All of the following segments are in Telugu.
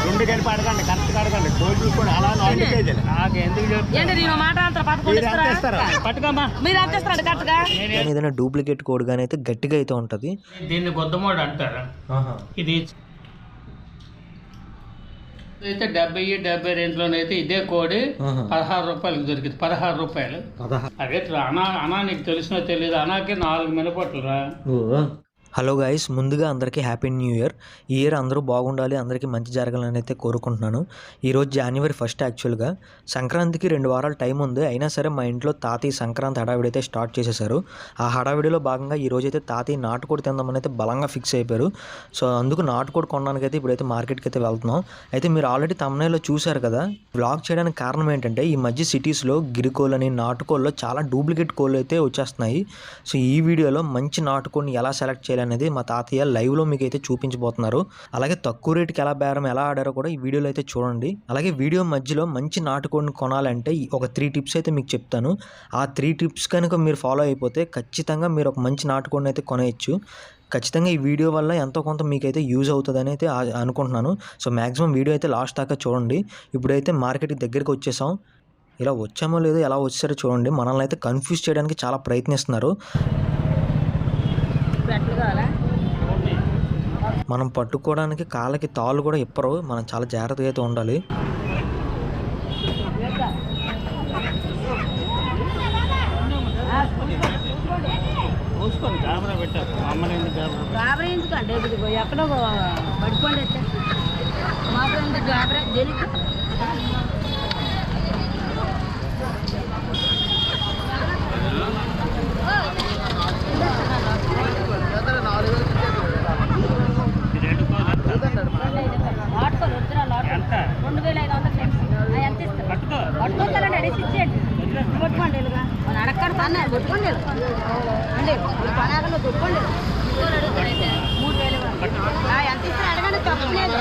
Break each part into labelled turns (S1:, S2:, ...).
S1: రెండు
S2: అడగండి అడగండి చూసుకోండి అలా నాలుగు కేజీలు నాకు ఎందుకు
S1: మాట అంత
S2: పట్టుకోమ్మా
S1: మీరు కరెక్ట్గా
S3: కానీ ఏదైనా డూప్లికేట్ కోడ్ కానీ అయితే గట్టిగా అయితే ఉంటుంది.
S2: దీన్ని గొద్దమోడు అంటారు? ఇది అయితే డెబ్బై డెబ్బై రెండులోనైతే ఇదే కోడి. పదహారు రూపాయలకి దొరికింది. పదహారు రూపాయలు. అదే అనా అనా నీకు తెలిసినో తెలియదు అనాకి నాలుగు మినపట్లు రా
S3: హలో గాయస్ ముందుగా అందరికీ హ్యాపీ న్యూ ఇయర్. ఈ ఇయర్ అందరూ బాగుండాలి అందరికీ మంచి జరగాలని అయితే కోరుకుంటున్నాను. ఈరోజు జనవరి ఫస్ట్ యాక్చువల్గా. సంక్రాంతికి రెండు వారాల టైం ఉంది. అయినా సరే మా ఇంట్లో తాతయ్య సంక్రాంతి హడావిడి అయితే స్టార్ట్ చేసేసారు. ఆ హడావిడిలో భాగంగా ఈ అయితే తాతయ్య నాటుకోడి తిందామని అయితే బలంగా ఫిక్స్ అయిపోయారు. సో అందుకు నాటుకోడి కొనడానికి అయితే ఇప్పుడైతే మార్కెట్కి అయితే వెళ్తున్నాం. అయితే మీరు ఆల్రెడీ తమిళలో చూశారు కదా బ్లాగ్ చేయడానికి కారణం ఏంటంటే ఈ మధ్య సిటీస్లో గిరికోళ్ళని నాటుకోళ్ళలో చాలా డూప్లికేట్ కోళ్ళు అయితే వచ్చేస్తున్నాయి. సో ఈ వీడియోలో మంచి నాటుకోడిని ఎలా సెలెక్ట్ చేయాలి అనేది మా తాతయ్య లైవ్లో మీకు అయితే చూపించబోతున్నారు. అలాగే తక్కువ రేటుకి ఎలా బేరం ఎలా ఆడారో కూడా ఈ వీడియోలో అయితే చూడండి. అలాగే వీడియో మధ్యలో మంచి నాటుకోడిని కొనాలంటే ఒక త్రీ టిప్స్ అయితే మీకు చెప్తాను. ఆ త్రీ టిప్స్ కనుక మీరు ఫాలో అయిపోతే ఖచ్చితంగా మీరు ఒక మంచి నాటుకోడిని అయితే కొనేయచ్చు. ఖచ్చితంగా ఈ వీడియో వల్ల ఎంతో కొంత మీకైతే యూజ్ అవుతుందని అయితే అనుకుంటున్నాను. సో మ్యాక్సిమం వీడియో అయితే లాస్ట్ దాకా చూడండి. ఇప్పుడైతే మార్కెట్కి దగ్గరికి వచ్చేసాం. ఇలా వచ్చామో లేదో ఎలా వచ్చారో చూడండి. మనల్ని అయితే కన్ఫ్యూజ్ చేయడానికి చాలా ప్రయత్నిస్తున్నారు.
S1: కావాలా?
S3: మనం పట్టుకోవడానికి కాళ్ళకి తాళ్ళు కూడా ఇప్పరు. మనం చాలా జాగ్రత్తగా అయితే ఉండాలి.
S2: చూసుకోండి కెమెరా పెట్టారు మమ్మల్ని ఎందుకు కెమెరా
S1: గాబరా ఎందుకండి ఇదిగో ఎక్కడో పడుకోండి అయితే మాకు ఎందుకు గాబరా జలికి
S2: ఇది రెండు కోళ్ళు
S1: లాటుకోలు వద్దురా లాటు
S2: ఎంత
S1: రెండు వేల ఐదు వందలు ఆ, ఎంత ఇస్తారు
S2: పట్టుకో
S1: పట్టుకోతారండి అడిగి ఇచ్చేయండి కొట్టుకోండి ఇలాగా మన అడక్కడు అన్నారు కొట్టుకోండి వీళ్ళు. అండి ఈ పనాకలు కొట్టుకోండి ఇంకోరు అడుగుతారైతే మూడు వేలు ఇవ్వండి. ఆ, ఎంత ఇస్తారు అడగండి తప్పలేదు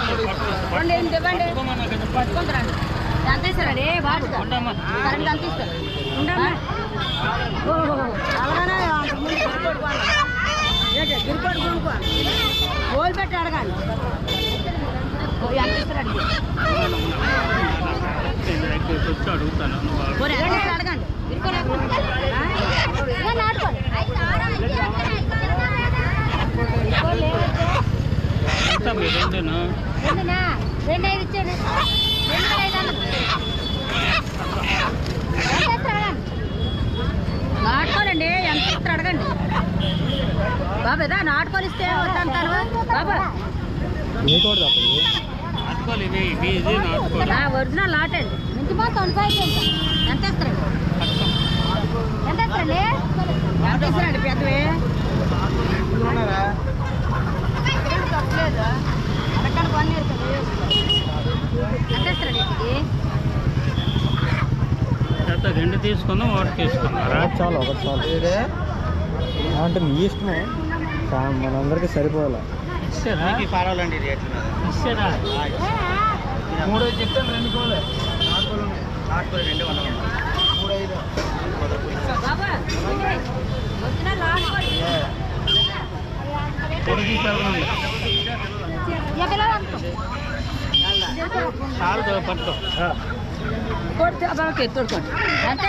S1: రెండు ఎనిమిది ఇవ్వండి పట్టుకుంటారండి ఎంత ఇస్తారండి? బాగా కరెంట్ ఎంత ఇస్తారు? ఉండమ్మా కొనుక్కో గోల్ పెట్టి
S2: అడుగుతాను
S1: అడగండి ఇస్తారు నాటుకోనండి ఎంత ఇస్తారు అడగండి బాబా ఇదా నాటుకోలు ఇస్తే వద్దంటాను బాబా ఒరిజినల్ ఇంటి మొత్తం ఎంత ఇస్తారండి పెద్దవి. తప్పలేదు ఎంత ఇస్తారండి
S2: రెండు తీసుకుందాం. ఒకటి తీసుకున్నారా
S3: చాలు. ఒకటి చాలు అంటే మీ ఇష్టమే మనందరికీ సరిపోవాలి.
S2: పర్వాలండి మూడో చెప్తాను రెండు కోలే. రెండు వందలు
S1: బాబా ఒరిజినల్ లాట్
S2: పొడి తీసుకోవాలి
S1: ఎక్కడ అనుకో
S2: చాలు పట్టుకో
S1: కొడితే తోడుకోండి ఎంత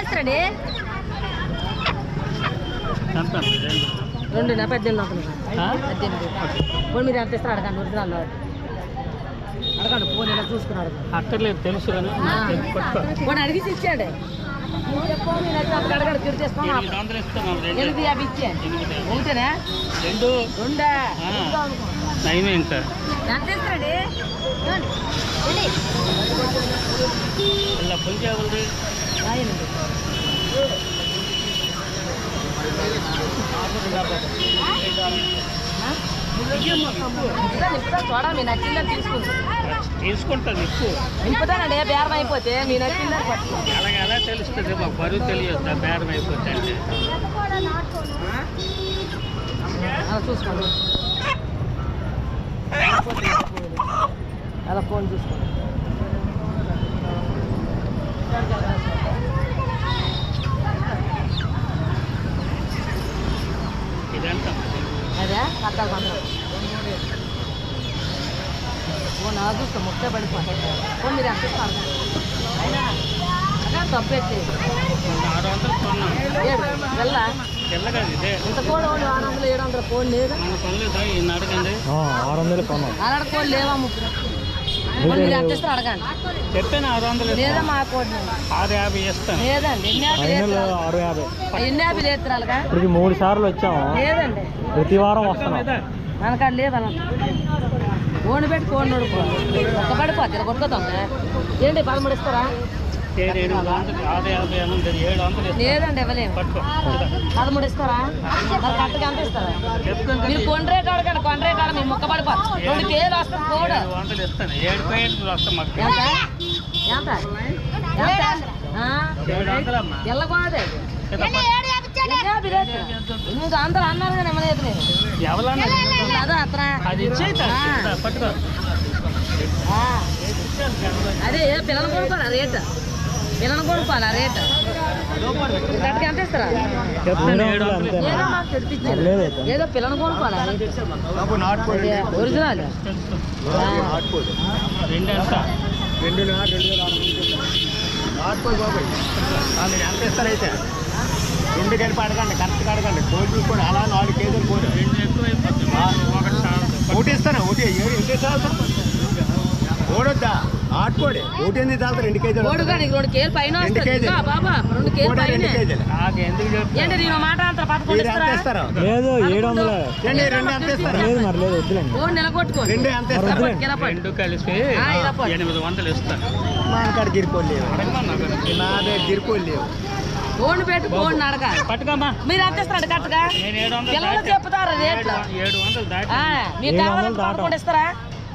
S2: రెండు
S1: నా పద్దెనిమిది వందలు? పద్దెనిమిది పోనీ మీరు ఎంత ఇస్తారు అడగండి ఒరిజినల్ అడగండి పోనీ ఇలా చూసుకుని అడగండి
S2: అక్కర్లేదు తెలుసు. కానీ
S1: అడిగి ఇచ్చాడు నువ్వు చెప్పు నేను అయితే అక్కడ అడగడు తిరిగి
S2: ఎనిమిది రెండు
S1: ఎనిమిది యాభై ఒకటేనా
S2: రెండు
S1: రెండా ఎంత మీ నచ్చిందని తీసుకుంటాం
S2: తీసుకుంటుంది ఎక్కువ
S1: నింపుతానండి బేరం అయిపోతే మీ పట్టు
S2: అలాగే ఎలా తెలుస్తుంది మాకు బరువు తెలియదు బేరం అయిపోతే అంటే.
S1: అలా చూసుకోండి. అలా ఫోన్ చూసుకోండి.
S2: ఇదంతా.
S1: అదా పద్నాలుగు ఓ నా చూస్తా ముప్పై పడిపోతాయి ఓ మీరు ఎంత ఇస్తారు? అయినా అదే తప్పేసి
S2: ఆరు వందలు కొన్నాం
S1: ఏడు వెళ్ళ?
S2: తెల్లగా ఇదే
S1: ఇంత కూడా వాళ్ళు ఆరు వందలు ఏడు వందల కోడి లేదు?
S3: ఆరు వందలు
S1: కోడి మీరు ఎంత ఇస్తారు అడగండి.
S2: చెప్పాను ఆరు వందలు.
S1: లేదా మా కోడి లేదు.
S2: ఆరు యాభై ఇస్తాను
S1: లేదండి
S3: ఆరు యాభై.
S1: ఎన్ని యాభై లేదు
S3: మూడు సార్లు వచ్చాము
S1: లేదండి.
S3: ప్రతి వారం వస్తున్నాం.
S1: మనకాడ లేదు అలా. ఓడి పెట్టి కోడి నడుపు ఒక్క పడిపోద్ది ఇలా కొట్టుకోతాం ఏంటి పదమూడు ఇస్తారా
S2: ఏడు ఏడు వందలు ఆరు యాభై ఎనిమిది ఏడు వందలు ఇస్తాను
S1: లేదండి ఇవ్వలేము పదమూడు ఇస్తారా మరి కరెక్ట్గా ఎంత ఇస్తారా? మీరు కొండ రేట్ అడగండి కొండ అడగండి మొక్క పడిపోతుంది రెండు కేజీలు కోడ
S2: వస్తాం
S1: ఎంత? ఎంత? ఎంత? నువ్వు అందరూ అన్నారు కానీ అదే అత్ర
S2: అది. పట్టుకో.
S1: అదే పిల్లలు కొనుక్కోరా రేట్? పిల్లలు కొనుక్కోవాలా రేట్? గట్టిగా ఎంత ఇస్తారా? ఏదో పిల్లలు కొనుక్కోవాలా ఒరిజినల్.
S2: రెండు ఎంత?
S4: రెండు నాటుకోయి బాబాయ్ ఎంత ఇస్తారైతే రెండు కలిపి అడగండి కరెక్ట్గా అడగండి కోడి చూసుకోండి. అలా నాలుగు కేజీలు కోడి
S2: ఒకటి
S4: ఇస్తాను ఒకటి ఏడు ఇంకే చాలు ఓడొద్దా? ఆటుకోడి ఒకటి ఎందుకు చాలు రెండు కేజీలు
S1: కోడి రెండు కేజీలు పైన
S4: రెండు
S1: వస్తుంది.
S4: కేజీలు.
S1: ఇంకా బాబా రెండు కేజీలు
S4: కోడి రెండు
S1: పైన. ఏంటి నేను మాట అంత పదకొండు ఇస్తారా?
S3: లేదు ఏడు వందలు.
S4: రెండు ఎంత ఇస్తారు?
S3: లేదు మరి లేదు వద్దులేండి.
S1: కోడి నిలగొట్టుకోండి
S4: రెండు ఎంత ఇస్తారు?
S1: కిలపడి
S2: రెండు కలిసి. ఎనిమిది వందలు ఇస్తాను
S4: మా కాడ గిరికోలు లేవు.
S2: అడగమన్నా కదా.
S4: నా దగ్గర గిరికోలు
S1: కోడిని పెట్టి కోడిని అడగాలి.
S2: పట్టుకోమ్మా.
S1: మీరు ఎంత ఇస్తారండి కరెక్ట్గా?
S2: నేను ఏడు వందలు
S1: పిల్లలు చెప్తారు రేట్లు.
S2: ఏడు వందలు దాటి
S1: ఆ, మీకు కావాలంటే పదకొండు ఇస్తారా?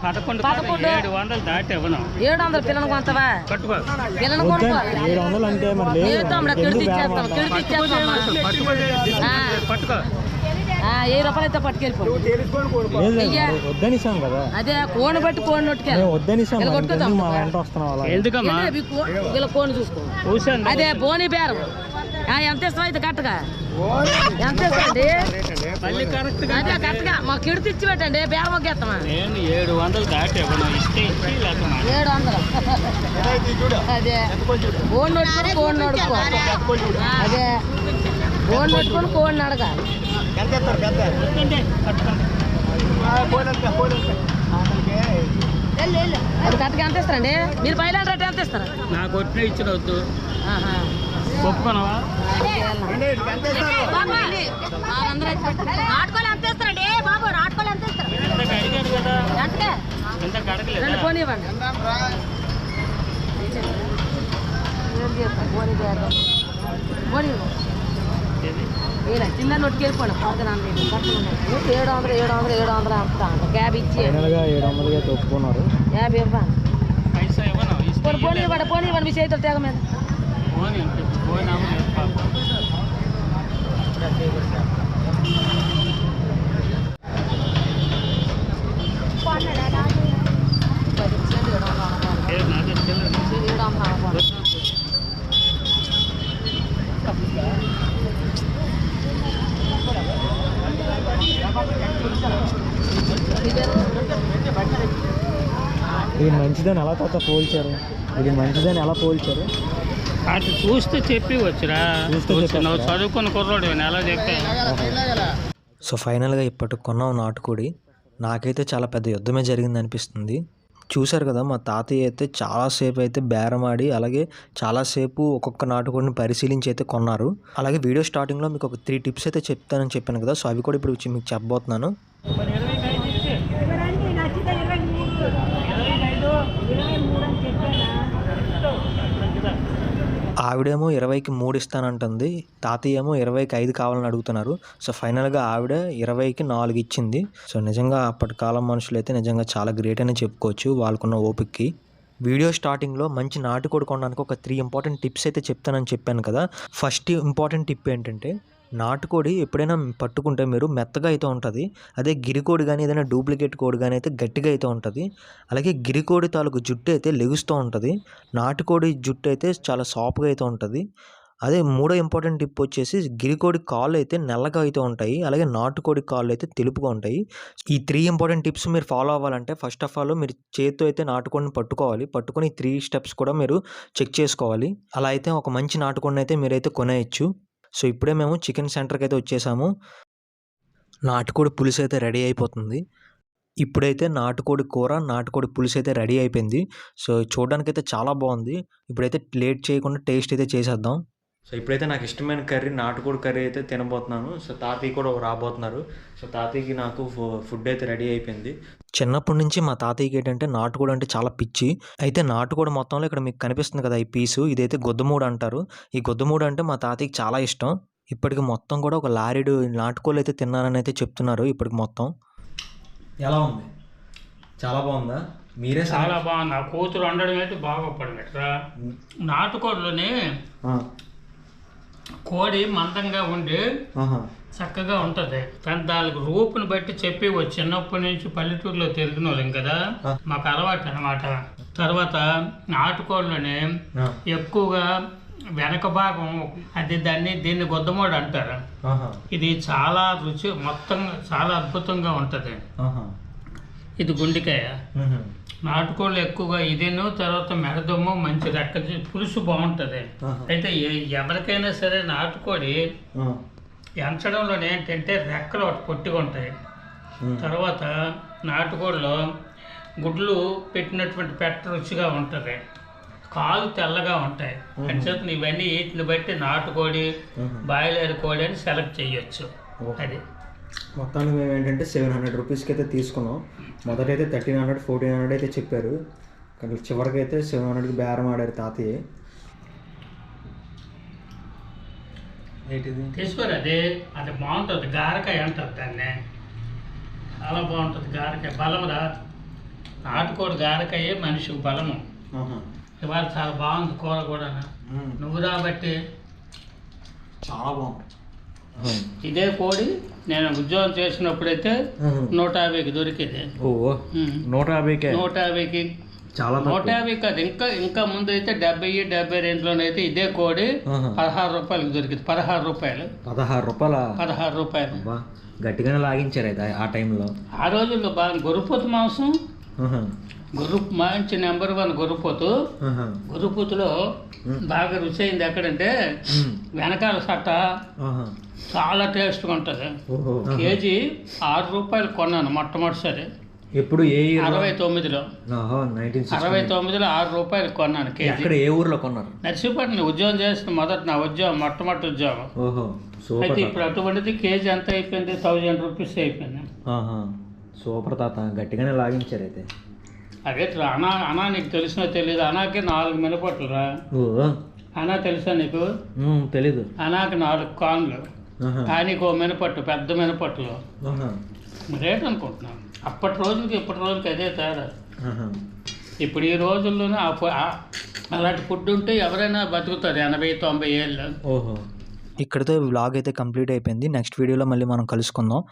S2: పదకొండు. ఏడు వందలు దాటి ఇవ్వను
S1: ఏడు వందలు పిల్లని కొంతవా
S2: పట్టుకో.
S1: పిల్లని కొనుక్కోవాలి.
S3: ఏడు వందలు అంటే మరి లేదు.
S1: ఇచ్చేస్తాం ఇచ్చేస్తాం.
S2: పట్టుకో.
S1: ఏ రూపాయలు అయితే పట్టుకెళ్ళిపో.
S4: తెలుసుకొని కొనుక్కో
S3: లేదు లేదు
S1: అయ్యా.
S3: మరి వద్దనిసాం కదా.
S1: అదే కోడిని బట్టి
S2: ఎందుకమ్మా?
S1: వీళ్ళ కోడిని చూసుకో. అదే బోని బేరం. ఆ, ఎంత ఇస్తావు అయితే కరెక్ట్గా? ఎంత ఇస్తాండి
S2: మళ్ళీ కరెక్ట్గా
S1: అదే కరెక్ట్గా. మా కిడికి ఇచ్చి పెట్టండి బేరం ఒకేస్తామా
S2: నేను ఏడు వందలు దాటి ఇస్తే.
S1: ఏడు అదే. కోడి నొట్టుకుని కోడిని నడుకో అదే. కోడి నొట్టుకుని కోడిని అడగాలి కరెక్ట్గా ఎంత ఇస్తారండి మీరు బయలుదేరి రేట్ ఎంత ఇస్తారు
S2: నాకు కొట్టిన ఇచ్చిన వద్దు
S4: ఏంటి, ఎంత ఇస్తారు
S1: నాటుకోలు ఎంత ఇస్తారండి బాబు నాటుకోలు ఎంత ఇస్తారు రెండు పోనీ ఇవ్వండి పోనీ పోనీ ఇవ్వండి. ఏడు వందలు ఏడు వందలు ఏడు వందలు అంతా క్యాబ్ ఇచ్చి
S3: ఏడు వందలుగా ఒప్పుకున్నారు
S1: యాభై
S2: ఇస్తే
S1: పోనీ పోనీ ఇవ్వండి పోనీ ఇవ్వండి మీ చేతులు తేగ మీద
S2: పోనీ అంటే పోనీ అవ్వలేదు పాపం.
S1: పది ఇచ్చేయండి, ఏడు వందలు అనుకోండి.
S2: ఏడు నా దగ్గర చిల్లర లేదు.
S1: ఏడు వందలు అనుకోండి.
S3: ఇది మంచిదని ఎలా తాత పోల్చారు? ఇది మంచిదని ఎలా పోల్చారు?
S2: అటు చూస్తే చెప్పి వచ్చురా. నువ్వు? చదువుకున్న కుర్రోడు ఎలా చెప్పే?
S3: సో ఫైనల్గా ఇప్పటికి కొన్నాం నాటుకోడి. నాకైతే చాలా పెద్ద యుద్ధమే జరిగింది అనిపిస్తుంది చూశారు కదా మా తాతయ్య అయితే చాలాసేపు అయితే బేరమాడి అలాగే చాలాసేపు ఒక్కొక్క నాటుకోడిని పరిశీలించి అయితే కొన్నారు. అలాగే వీడియో స్టార్టింగ్లో మీకు ఒక త్రీ టిప్స్ అయితే చెప్తానని చెప్పాను కదా సో అవి కూడా ఇప్పుడు వచ్చి మీకు చెప్పబోతున్నాను. ఆవిడేమో ఇరవైకి మూడు ఇస్తానంటుంది తాతయ్య ఏమో ఇరవైకి ఐదు కావాలని అడుగుతున్నారు. సో ఫైనల్గా ఆవిడ ఇరవైకి నాలుగు ఇచ్చింది. సో నిజంగా అప్పటి కాలం మనుషులు అయితే నిజంగా చాలా గ్రేట్ అని చెప్పుకోవచ్చు వాళ్ళకున్న ఓపికకి. వీడియో స్టార్టింగ్లో మంచి నాటుకోడి కొనడానికి ఒక త్రీ ఇంపార్టెంట్ టిప్స్ అయితే చెప్తానని చెప్పాను కదా. ఫస్ట్ ఇంపార్టెంట్ టిప్ ఏంటంటే నాటుకోడి ఎప్పుడైనా పట్టుకుంటే మీరు మెత్తగా అయితే ఉంటుంది. అదే గిరికోడి కానీ ఏదైనా డూప్లికేట్ కోడి కానీ అయితే గట్టిగా అయితే ఉంటుంది. అలాగే గిరికోడి తాలూకు జుట్టు అయితే లెగుస్తూ ఉంటుంది. నాటుకోడి జుట్టు అయితే చాలా సాఫ్ట్గా అయితే ఉంటుంది. అదే మూడో ఇంపార్టెంట్ టిప్ వచ్చేసి గిరికోడి కాళ్ళు అయితే నల్లగా అయితే ఉంటాయి. అలాగే నాటుకోడి కాళ్ళు అయితే తెలుపుగా ఉంటాయి. ఈ త్రీ ఇంపార్టెంట్ టిప్స్ మీరు ఫాలో అవ్వాలంటే ఫస్ట్ ఆఫ్ ఆల్ మీరు చేతితో అయితే నాటుకోడిని పట్టుకోవాలి. పట్టుకొని త్రీ స్టెప్స్ కూడా మీరు చెక్ చేసుకోవాలి. అలా అయితే ఒక మంచి నాటుకోడిని అయితే మీరైతే కొనేయచ్చు. సో ఇప్పుడే మేము చికెన్ సెంటర్కి అయితే వచ్చేసాము. నాటుకోడి పులుసు అయితే రెడీ అయిపోతుంది. ఇప్పుడైతే నాటుకోడి కూర నాటుకోడి పులుసు అయితే రెడీ అయిపోయింది. సో చూడడానికి అయితే చాలా బాగుంది. ఇప్పుడైతే లేట్ చేయకుండా టేస్ట్ అయితే చేసేద్దాం. సో ఇప్పుడైతే నాకు ఇష్టమైన కర్రీ నాటుకోడి కర్రీ అయితే తినబోతున్నాను. సో తాతయ్య కూడా రాబోతున్నారు. సో తాతయ్యకి నాకు ఫుడ్ అయితే రెడీ అయిపోయింది. చిన్నప్పటి నుంచి మా తాతయ్యకి ఏంటంటే నాటుకోడి అంటే చాలా పిచ్చి. అయితే నాటుకోడి మొత్తంలో ఇక్కడ మీకు కనిపిస్తుంది కదా ఈ పీసు. ఇదైతే గొద్దమూడు అంటారు. ఈ గొద్దమూడు అంటే మా తాతయ్యకి చాలా ఇష్టం. ఇప్పటికి మొత్తం కూడా ఒక లారీడు నాటుకోళ్ళు అయితే తిన్నారని అయితే చెప్తున్నారు ఇప్పటికి మొత్తం. ఎలా ఉంది? చాలా బాగుందా? మీరే
S2: చాలా బాగుంది. ఆ కూతురు వండడం అయితే బాగోపడమిట్రా నాటుకోడిలోనే కోడి మందంగా ఉండి చక్కగా ఉంటుంది. కానీ దానికి రూపుని బట్టి చెప్పి చిన్నప్పటి నుంచి పల్లెటూరులో తిరిగిన వాళ్ళం కదా మాకు అలవాటు అనమాట తర్వాత నాటుకోళ్ళని ఎక్కువగా వెనక భాగం అది దాన్ని దీన్ని గొద్దమోడు అంటారు. ఇది చాలా రుచి మొత్తం చాలా అద్భుతంగా ఉంటుంది. ఇది గుండికాయ. నాటుకోళ్ళు ఎక్కువగా ఇదేను తర్వాత మెడదమ్ము మంచి రెక్క పులుసు బాగుంటుంది. అయితే ఎవరికైనా సరే నాటుకోడి ఎంచడంలో ఏంటంటే రెక్కలు ఒకటి పొట్టిగా ఉంటాయి. తర్వాత నాటుకోడిలో గుడ్లు పెట్టినటువంటి పెట్ట రుచిగా ఉంటుంది. కాలు తెల్లగా ఉంటాయి. అంచేత ఇవన్నీ వీటిని బట్టి నాటుకోడి బాయిలర్ కోడి అని సెలెక్ట్ చేయొచ్చు. అది.
S3: మొత్తానికి మేము ఏంటంటే సెవెన్ హండ్రెడ్ రూపీస్కి అయితే తీసుకున్నాం. మొదట అయితే థర్టీన్ హండ్రెడ్ ఫోర్టీన్ హండ్రెడ్ అయితే చెప్పారు. కానీ చివరికి అయితే సెవెన్ హండ్రెడ్కి బేరం ఆడారు తాతయ్య. ఏంటిది?
S2: తీసుకోరు? అది అది బాగుంటుంది. గారకాయ అంటారు దాన్ని. చాలా బాగుంటుంది గారకాయ. బలమురా. నాటుకోడి గారకాయ మనిషికి బలము. ఇవాళ చాలా బాగుంది కూర కూడా నువ్వు రాబట్టి
S3: చాలా బాగుంది.
S2: ఇదే కోడి నేను ఉద్యోగం చేసినప్పుడైతే నూట యాభైకి దొరికేది.
S3: నూట యాభైకే?
S2: నూట యాభైకి.
S3: చాలా
S2: నూట యాభై కాదు ఇంకా ఇంకా ముందు అయితే డెబ్బై డెబ్బై రేంజ్లోనైతే ఇదే కోడి. పదహారు రూపాయలకి దొరికింది. పదహారు రూపాయలు.
S3: పదహారు రూపాయల?
S2: పదహారు రూపాయలు.
S3: గట్టిగానే లాగించారు అయితే ఆ టైంలో.
S2: ఆ రోజుల్లో బాగా గొర్రెపోతు మాంసం గొర్రె మంచి నెంబర్ వన్ గొర్రెపోతు గొర్రెపోతులో బాగా రుచి అయింది ఎక్కడంటే వెనకాల సట్ట చాలా టేస్ట్గా ఉంటుంది. కేజీ ఆరు రూపాయలు కొన్నాను మొట్టమొదటిసారి.
S3: ఎప్పుడు ఏ
S2: అరవై తొమ్మిదిలో అరవై తొమ్మిదిలో ఆరు రూపాయలు కొన్నాను కేజీ.
S3: ఏ ఊర్లో కొన్నారు?
S2: నర్సీపట్నం ఉద్యోగం చేసిన మొదట నా ఉద్యోగం మొట్టమొదటి ఉద్యోగం. అయితే ఇప్పుడు అటువంటిది కేజీ ఎంత అయిపోయింది? థౌజండ్ రూపీస్ అయిపోయింది.
S3: సూపర్ తాత. గట్టిగానే లాగించారు అయితే.
S2: అదే అనా అనా నీకు తెలిసినో తెలియదు అనాకి నాలుగు మినపట్లు రా అనా తెలుసా నీకు?
S3: తెలీదు.
S2: అనాకి నాలుగు కాన్లు. ఆయనకి ఓ మినపట్టు పెద్ద మినపట్లు. రేట్ అనుకుంటున్నాను. అప్పటి రోజులకి ఇప్పటి రోజులకి అదే తేడా. ఇప్పుడు ఈ రోజుల్లోనే ఆ ఫు- ఆ- అలాంటి ఫుడ్ ఉంటే ఎవరైనా బతుకుతారు ఎనభై తొంభై ఏళ్ళు.
S3: ఓహో. ఇక్కడితో వ్లాగ్ అయితే కంప్లీట్ అయిపోయింది. నెక్స్ట్ వీడియోలో మళ్ళీ మనం కలుసుకుందాం.